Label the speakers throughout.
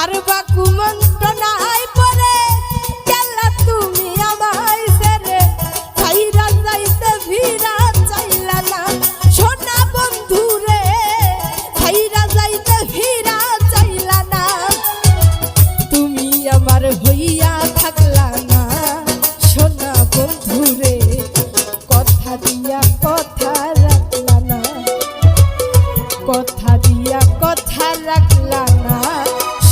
Speaker 1: কার বা কুমন্ত্রণায় পরে গেলা তুমি আমায় সেরে। চাইরা যাইতে ভিড়া চাইলা না, সোনা বন্ধু রে। চাইরা যাইতে ভিড়া চাইলা না, তুমি আমার হইয়া থাকলা না, সোনা বন্ধু রে। কথা দিয়া কথা রাখলা না, কথা দিয়া কথা রাখলা না।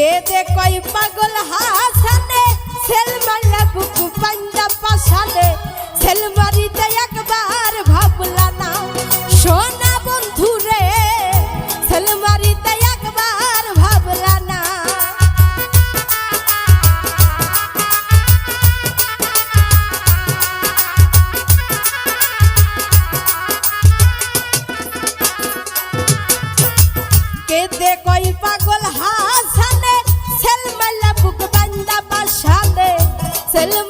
Speaker 1: কে দে কই পাগল হাসানে সেল মারলা বুকু পাঞ্জা পাশানে সেল মারিতে একবার ভাবলা না। সোনা বন্ধু রে সেল মারিতে একবার ভাবলা না। কেদে কই পাগল হাসানে সেল